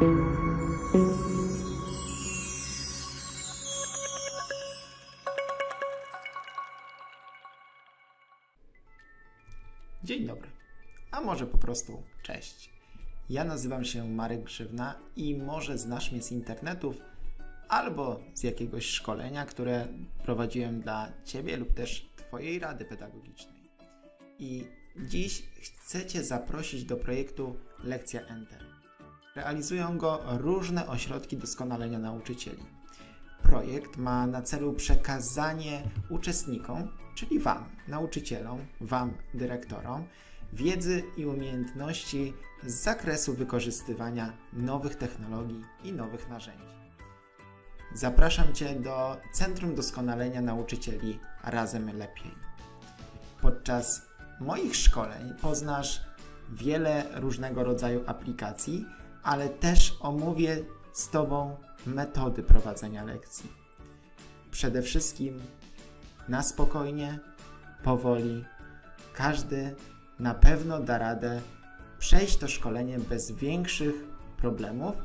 Dzień dobry, a może po prostu cześć. Ja nazywam się Marek Grzywna i może znasz mnie z internetów albo z jakiegoś szkolenia, które prowadziłem dla Ciebie lub też Twojej rady pedagogicznej. I dziś chcę Cię zaprosić do projektu Lekcja Enter. Realizują go różne ośrodki doskonalenia nauczycieli. Projekt ma na celu przekazanie uczestnikom, czyli Wam, nauczycielom, Wam, dyrektorom, wiedzy i umiejętności z zakresu wykorzystywania nowych technologii i nowych narzędzi. Zapraszam Cię do Centrum Doskonalenia Nauczycieli Razem Lepiej. Podczas moich szkoleń poznasz wiele różnego rodzaju aplikacji, ale też omówię z Tobą metody prowadzenia lekcji. Przede wszystkim na spokojnie, powoli. Każdy na pewno da radę przejść to szkolenie bez większych problemów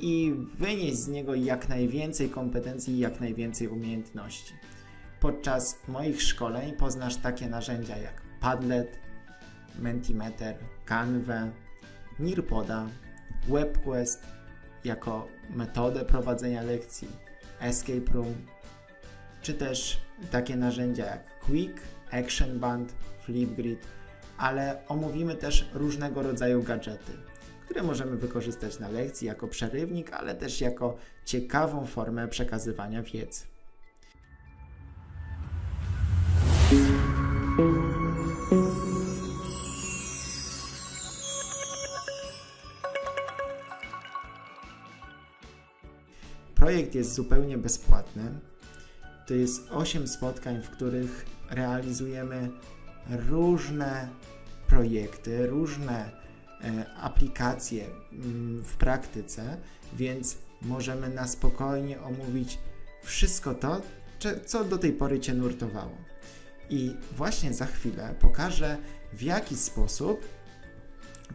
i wynieść z niego jak najwięcej kompetencji i jak najwięcej umiejętności. Podczas moich szkoleń poznasz takie narzędzia jak Padlet, Mentimeter, Canva, Nearpoda, WebQuest jako metodę prowadzenia lekcji, Escape Room, czy też takie narzędzia jak Quick, Action Band, Flipgrid, ale omówimy też różnego rodzaju gadżety, które możemy wykorzystać na lekcji jako przerywnik, ale też jako ciekawą formę przekazywania wiedzy. Projekt jest zupełnie bezpłatny. To jest 8 spotkań, w których realizujemy różne projekty, różne e, aplikacje mm, w praktyce, więc możemy na spokojnie omówić wszystko to, co do tej pory Cię nurtowało. I właśnie za chwilę pokażę, w jaki sposób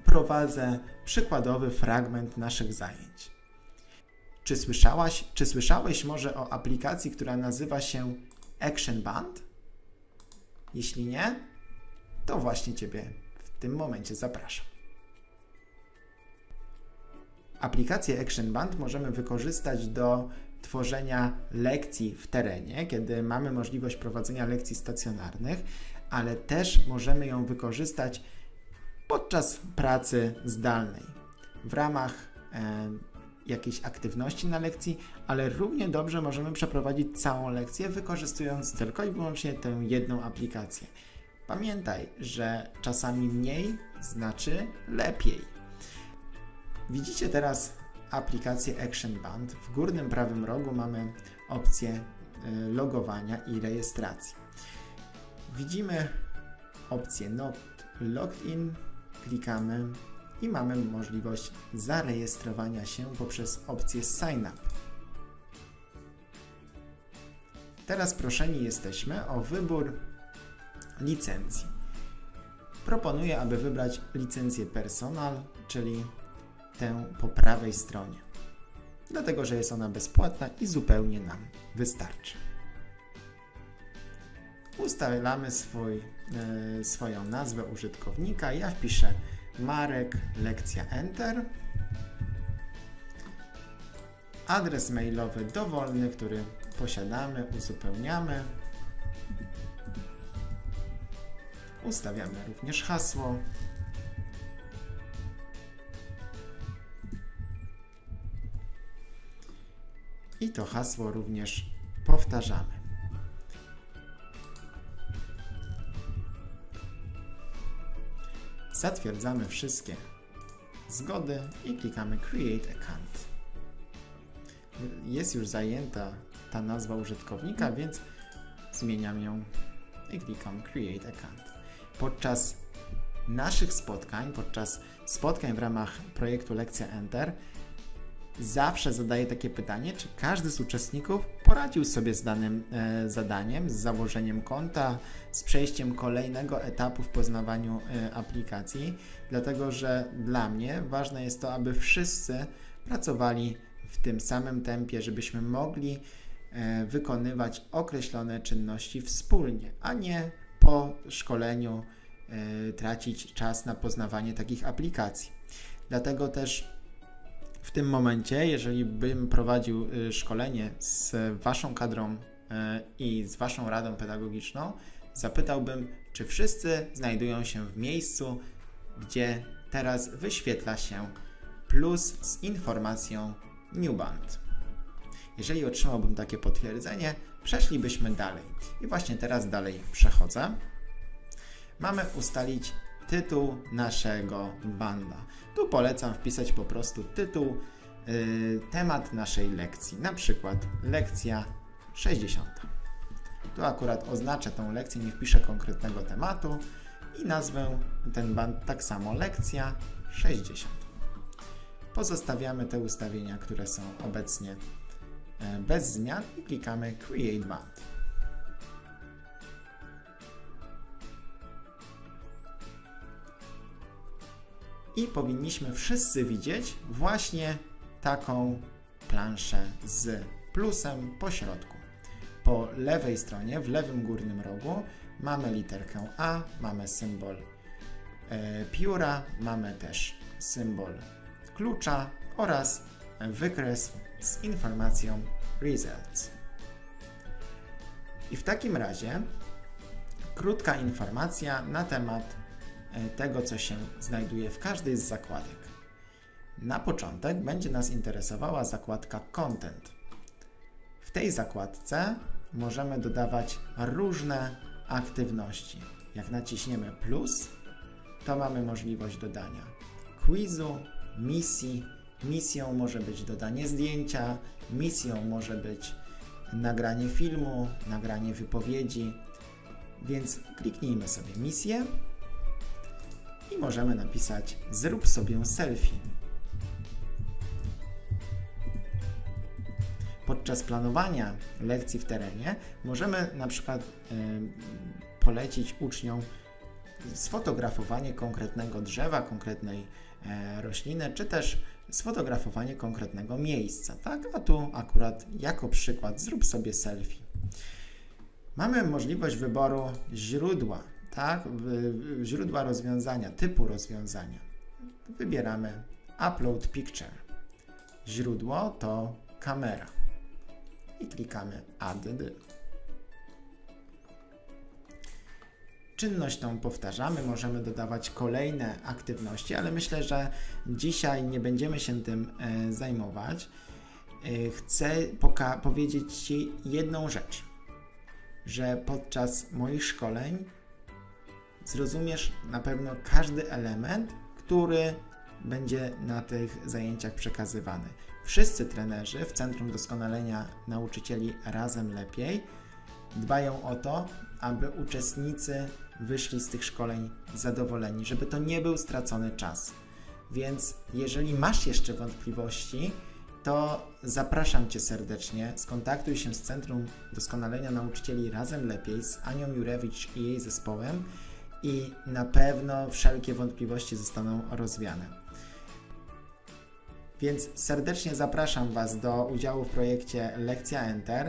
prowadzę przykładowy fragment naszych zajęć. Czy słyszałaś, czy słyszałeś może o aplikacji, która nazywa się Action Band? Jeśli nie, to właśnie Ciebie w tym momencie zapraszam. Aplikację Action Band możemy wykorzystać do tworzenia lekcji w terenie, kiedy mamy możliwość prowadzenia lekcji stacjonarnych, ale też możemy ją wykorzystać podczas pracy zdalnej w ramach jakiejś aktywności na lekcji, ale równie dobrze możemy przeprowadzić całą lekcję wykorzystując tylko i wyłącznie tę jedną aplikację. Pamiętaj, że czasami mniej znaczy lepiej. Widzicie teraz aplikację Action Band. W górnym prawym rogu mamy opcję y, logowania i rejestracji. Widzimy opcję Not Logged In, klikamy i mamy możliwość zarejestrowania się poprzez opcję Sign Up. Teraz proszeni jesteśmy o wybór licencji. Proponuję, aby wybrać licencję Personal, czyli tę po prawej stronie, dlatego że jest ona bezpłatna i zupełnie nam wystarczy. Ustalamy swój, y, swoją nazwę użytkownika. Ja wpiszę Marek, lekcja Enter. Adres mailowy dowolny, który posiadamy, uzupełniamy. Ustawiamy również hasło. I to hasło również powtarzamy. Zatwierdzamy wszystkie zgody i klikamy Create Account. Jest już zajęta ta nazwa użytkownika, więc zmieniam ją i klikam Create Account. Podczas naszych spotkań, podczas spotkań w ramach projektu Lekcja Enter, zawsze zadaję takie pytanie, czy każdy z uczestników poradził sobie z danym e, zadaniem, z założeniem konta, z przejściem kolejnego etapu w poznawaniu e, aplikacji, dlatego że dla mnie ważne jest to, aby wszyscy pracowali w tym samym tempie, żebyśmy mogli e, wykonywać określone czynności wspólnie, a nie po szkoleniu e, tracić czas na poznawanie takich aplikacji. Dlatego też w tym momencie, jeżeli bym prowadził e, szkolenie z Waszą kadrą i z Waszą radą pedagogiczną, zapytałbym, czy wszyscy znajdują się w miejscu, gdzie teraz wyświetla się plus z informacją Newband. Jeżeli otrzymałbym takie potwierdzenie, przeszlibyśmy dalej. I właśnie teraz dalej przechodzę. Mamy ustalić tytuł naszego banda. Tu polecam wpisać po prostu tytuł, yy, temat naszej lekcji, na przykład lekcja 60. Tu akurat oznaczę tą lekcję, nie wpiszę konkretnego tematu i nazwę ten band tak samo lekcja 60. Pozostawiamy te ustawienia, które są obecnie e, bez zmian i klikamy Create Band. I powinniśmy wszyscy widzieć właśnie taką planszę z plusem po środku. Po lewej stronie, w lewym górnym rogu mamy literkę A, mamy symbol e, pióra, mamy też symbol klucza oraz wykres z informacją Results. I w takim razie krótka informacja na temat tego, co się znajduje w każdej z zakładek. Na początek będzie nas interesowała zakładka Content. W tej zakładce możemy dodawać różne aktywności. Jak naciśniemy plus, to mamy możliwość dodania quizu, misji. Misją może być dodanie zdjęcia, misją może być nagranie filmu, nagranie wypowiedzi. Więc kliknijmy sobie misję i możemy napisać zrób sobie selfie. Podczas planowania lekcji w terenie możemy na przykład polecić uczniom sfotografowanie konkretnego drzewa, konkretnej E, roślinę, czy też sfotografowanie konkretnego miejsca, tak? A tu akurat jako przykład zrób sobie selfie. Mamy możliwość wyboru źródła, tak? Źródła rozwiązania, typu rozwiązania. Wybieramy Upload Picture. Źródło to kamera i klikamy Add. czynność tą powtarzamy, możemy dodawać kolejne aktywności, ale myślę, że dzisiaj nie będziemy się tym e, zajmować. E, chcę powiedzieć Ci jedną rzecz, że podczas moich szkoleń zrozumiesz na pewno każdy element, który będzie na tych zajęciach przekazywany. Wszyscy trenerzy w Centrum Doskonalenia Nauczycieli Razem Lepiej dbają o to, aby uczestnicy wyszli z tych szkoleń zadowoleni, żeby to nie był stracony czas. Więc jeżeli masz jeszcze wątpliwości, to zapraszam Cię serdecznie. Skontaktuj się z Centrum Doskonalenia Nauczycieli Razem Lepiej z Anią Jurewicz i jej zespołem i na pewno wszelkie wątpliwości zostaną rozwiane. Więc serdecznie zapraszam Was do udziału w projekcie Lekcja Enter,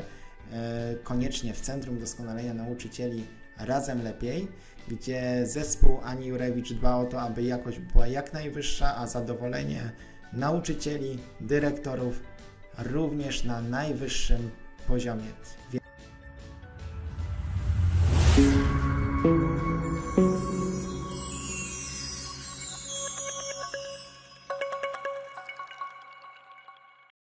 e, koniecznie w Centrum Doskonalenia Nauczycieli Razem Lepiej, gdzie zespół Ani Jurewicz dba o to, aby jakość była jak najwyższa, a zadowolenie nauczycieli, dyrektorów również na najwyższym poziomie.